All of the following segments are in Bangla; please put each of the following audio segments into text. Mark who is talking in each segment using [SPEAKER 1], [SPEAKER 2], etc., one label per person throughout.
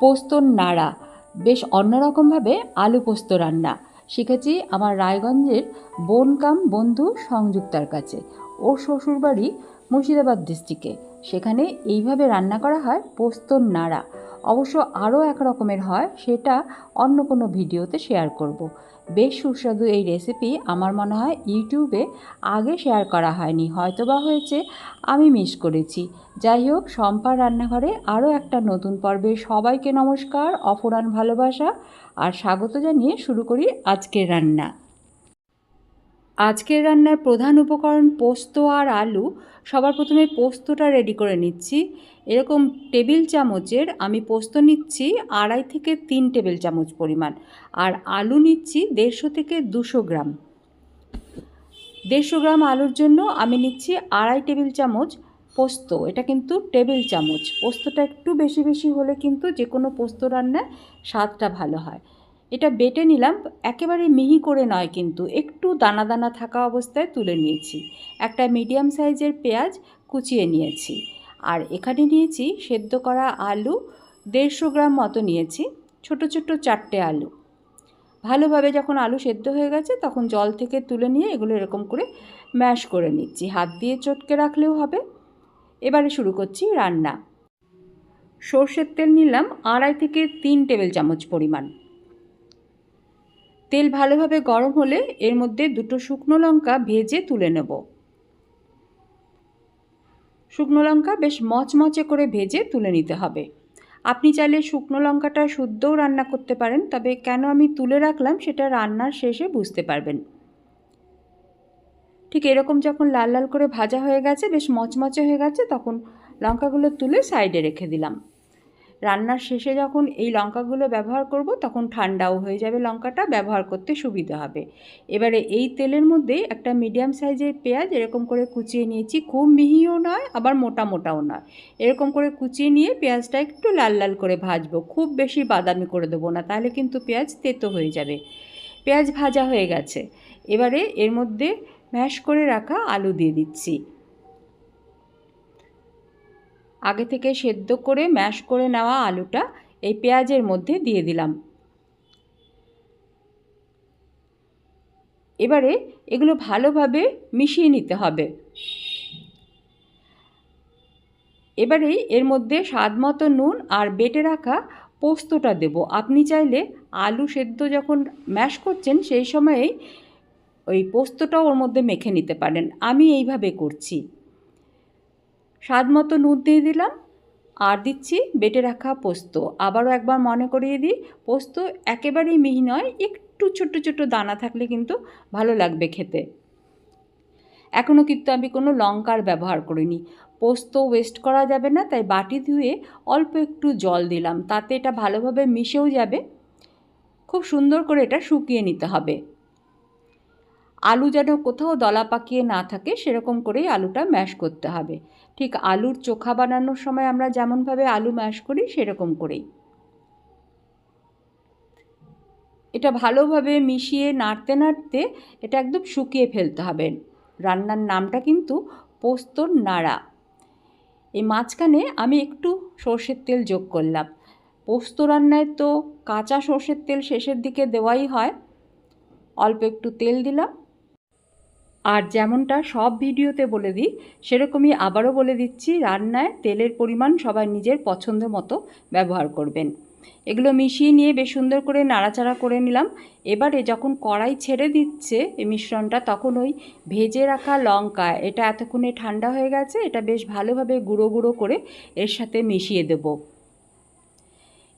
[SPEAKER 1] পোস্তর নাড়া। বেশ অন্যরকমভাবে আলু পোস্ত রান্না। শিখেছি আমার রায়গঞ্জের বনকাম বন্ধু সংযুক্তার কাছে। ওর শ্বশুরবাড়ি মুর্শিদাবাদ ডিস্ট্রিক্টে সেখানে এইভাবে রান্না করা হয় পোস্তর নাড়া। অবশ্য আরও এক রকমের হয়, সেটা অন্য কোনো ভিডিওতে শেয়ার করব। বেশ সুস্বাদু এই রেসিপি আমার মনে হয় ইউটিউবে আগে শেয়ার করা হয়নি, হয়তোবা হয়েছে, আমি মিস করেছি। যাই হোক, শম্পার রান্নাঘরে আরও একটা নতুন পর্বে সবাইকে নমস্কার, অফুরান ভালোবাসা, আর স্বাগত জানিয়ে শুরু করি আজকের রান্না। আজকের রান্নার প্রধান উপকরণ পোস্ত আর আলু। সবার প্রথমে পোস্তটা রেডি করে নিচ্ছি। এরকম টেবিল চামচের আমি পোস্ত নিচ্ছি আড়াই থেকে তিন টেবিল চামচ পরিমাণ। আর আলু নিচ্ছি দেড়শো থেকে দুশো গ্রাম। দেড়শো গ্রাম আলুর জন্য আমি নিচ্ছি আড়াই টেবিল চামচ পোস্ত। এটা কিন্তু টেবিল চামচ। পোস্তটা একটু বেশি বেশি হলে কিন্তু যে কোনো পোস্ত রান্নায় স্বাদটা ভালো হয়। এটা বেটে নিলাম, একেবারে মিহি করে নয় কিন্তু, একটু দানা দানা থাকা অবস্থায় তুলে নিয়েছি। একটা মিডিয়াম সাইজের পেঁয়াজ কুচিয়ে নিয়েছি। আর এখানে নিয়েছি সেদ্ধ করা আলু, দেড়শো গ্রাম মতো নিয়েছি, ছোট ছোট চারটে আলু। ভালোভাবে যখন আলু সেদ্ধ হয়ে গেছে, তখন জল থেকে তুলে নিয়ে এগুলো এরকম করে ম্যাশ করে নিচ্ছি। হাত দিয়ে চটকে রাখলেও হবে। এবারে শুরু করছি রান্না। সর্ষের তেল নিলাম আড়াই থেকে তিন টেবিল চামচ পরিমাণ। তেল ভালোভাবে গরম হলে এর মধ্যে দুটো শুকনো লঙ্কা ভেজে তুলে নেব। শুকনো লঙ্কা বেশ মচমচে করে ভেজে তুলে নিতে হবে। আপনি চাইলে শুকনো লঙ্কাটা শুদ্ধও রান্না করতে পারেন, তবে কেন আমি তুলে রাখলাম সেটা রান্নার শেষে বুঝতে পারবেন। ঠিক এরকম যখন লাল লাল করে ভাজা হয়ে গেছে, বেশ মচমচে হয়ে গেছে, তখন লঙ্কাগুলো তুলে সাইডে রেখে দিলাম। রান্নার শেষে যখন এই লঙ্কাগুলো ব্যবহার করব, তখন ঠান্ডাও হয়ে যাবে লঙ্কাটা, ব্যবহার করতে সুবিধা হবে। এবারে এই তেলের মধ্যে একটা মিডিয়াম সাইজের পেঁয়াজ এরকম করে কুচিয়ে নিয়েছি। খুব মিহিও নয়, আবার মোটা মোটাও নয়। এরকম করে কুচিয়ে নিয়ে পেঁয়াজটা একটু লাল লাল করে ভাজবো। খুব বেশি বাদামি করে দেবো না, তাহলে কিন্তু পেঁয়াজ তেতো হয়ে যাবে। পেঁয়াজ ভাজা হয়ে গেছে। এবারে এর মধ্যে ম্যাশ করে রাখা আলু দিয়ে দিচ্ছি। আগে থেকে সেদ্ধ করে ম্যাশ করে নেওয়া আলুটা এই পেঁয়াজের মধ্যে দিয়ে দিলাম। এবারে এগুলো ভালোভাবে মিশিয়ে নিতে হবে। এবারেই এর মধ্যে স্বাদ মতো নুন আর বেটে রাখা পোস্তটা দেব। আপনি চাইলে আলু সেদ্ধ যখন ম্যাশ করছেন সেই সময়েই ওই পোস্তটাও ওর মধ্যে মেখে নিতে পারেন। আমি এইভাবে করছি। স্বাদ মতো নুন দিয়ে দিলাম। আর দিচ্ছি বেটে রাখা পোস্ত। আবারও একবার মনে করিয়ে দিই, পোস্ত একেবারেই মিহি নয়, একটু ছোট ছোট দানা থাকলে কিন্তু ভালো লাগবে খেতে। এখনও কিন্তু আমি কোনো লঙ্কার ব্যবহার করিনি। পোস্ত ওয়েস্ট করা যাবে না, তাই বাটি ধুয়ে অল্প একটু জল দিলাম। তাতে এটা ভালোভাবে মিশেও যাবে। খুব সুন্দর করে এটা শুকিয়ে নিতে হবে। আলু যেন কোথাও দলা পাকিয়ে না থাকে, সেরকম করেই আলুটা ম্যাশ করতে হবে। ঠিক আলুর চোখা বানানোর সময় আমরা যেমনভাবে আলু ম্যাশ করি, সেরকম করেই। এটা ভালোভাবে মিশিয়ে নাড়তে নাড়তে এটা একদম শুকিয়ে ফেলতে হবে। রান্নার নামটা কিন্তু পোস্তর নাড়া। এই মাঝখানে আমি একটু সর্ষের তেল যোগ করলাম। পোস্ত রান্নায় তো কাঁচা সর্ষের তেল শেষের দিকে দেওয়াই হয়। অল্প একটু তেল দিলাম। আর যেমনটা সব ভিডিওতে বলে দিই, সেরকমই আবারও বলে দিচ্ছি, রান্নায় তেলের পরিমাণ সবাই নিজের পছন্দ মতো ব্যবহার করবেন। এগুলো মিশিয়ে নিয়ে বেশ সুন্দর করে নাড়াচাড়া করে নিলাম। এবারে যখন কড়াই ছেড়ে দিচ্ছে এই মিশ্রণটা, তখন ওই ভেজে রাখা লঙ্কা, এটা এতক্ষণে ঠান্ডা হয়ে গেছে, এটা বেশ ভালোভাবে গুঁড়ো গুঁড়ো করে এর সাথে মিশিয়ে দেবো।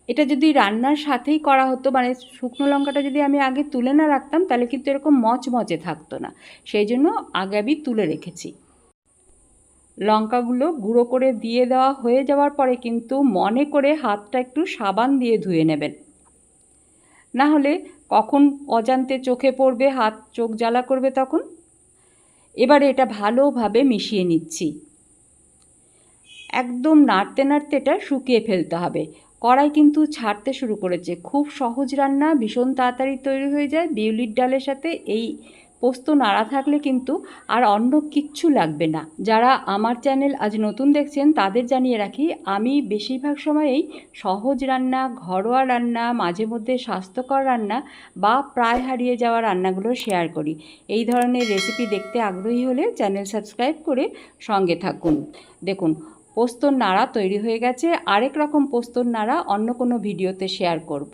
[SPEAKER 1] এটা যদি রান্নার সাথেই করা হতো মানে শুকনো লঙ্কাটা যদি আমি আগে তুলে না রাখতাম, তাহলে কিন্তু এরকম মচমচে থাকতো না। সেই জন্য আগে আমি তুলে রেখেছি। লঙ্কাগুলো গুঁড়ো করে দিয়ে দেওয়া হয়ে যাওয়ার পরে কিন্তু মনে করে হাতটা একটু সাবান দিয়ে ধুয়ে নেবেন। না হলে কখন অজান্তে চোখে পড়বে, হাত চোখ জ্বালা করবে তখন? এবারে এটা ভালোভাবে মিশিয়ে নিচ্ছি। একদম নাড়তে নাড়তে এটা শুকিয়ে ফেলতে হবে। কড়াই কিন্তু ছাড়তে শুরু করেছে। খুব সহজ রান্না, ভীষণ তাড়াতাড়ি তৈরি হয়ে যায়। বিউলির ডালের সাথে এই পোস্ত নাড়া থাকলে কিন্তু আর অন্য কিচ্ছু লাগবে না। যারা আমার চ্যানেল আজ নতুন দেখছেন, তাদের জানিয়ে রাখি, আমি বেশিরভাগ সময়েই সহজ রান্না, ঘরোয়া রান্না, মাঝে মধ্যে স্বাস্থ্যকর রান্না বা প্রায় হারিয়ে যাওয়া রান্নাগুলো শেয়ার করি। এই ধরনের রেসিপি দেখতে আগ্রহী হলে চ্যানেল সাবস্ক্রাইব করে সঙ্গে থাকুন। দেখুন পোস্তর নাড়া তৈরি হয়ে গেছে। আরেক রকম পোস্তর নাড়া অন্য কোনো ভিডিওতে শেয়ার করব।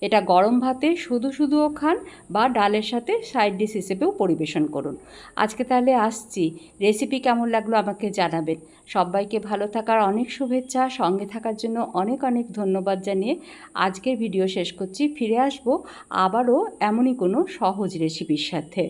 [SPEAKER 1] এটা গরম ভাতে শুধু শুধুও খান বা ডালের সাথে সাইড ডিশ হিসেবেও পরিবেশন করুন। আজকে তাহলে আসছি। রেসিপি কেমন লাগল আমাকে জানাবেন। সবাইকে ভালো থাকার অনেক শুভেচ্ছা। সঙ্গে থাকার জন্য অনেক অনেক ধন্যবাদ জানিয়ে আজকের ভিডিও শেষ করছি। ফিরে আসব আবারও এমনই কোনো সহজ রেসিপির সাথে।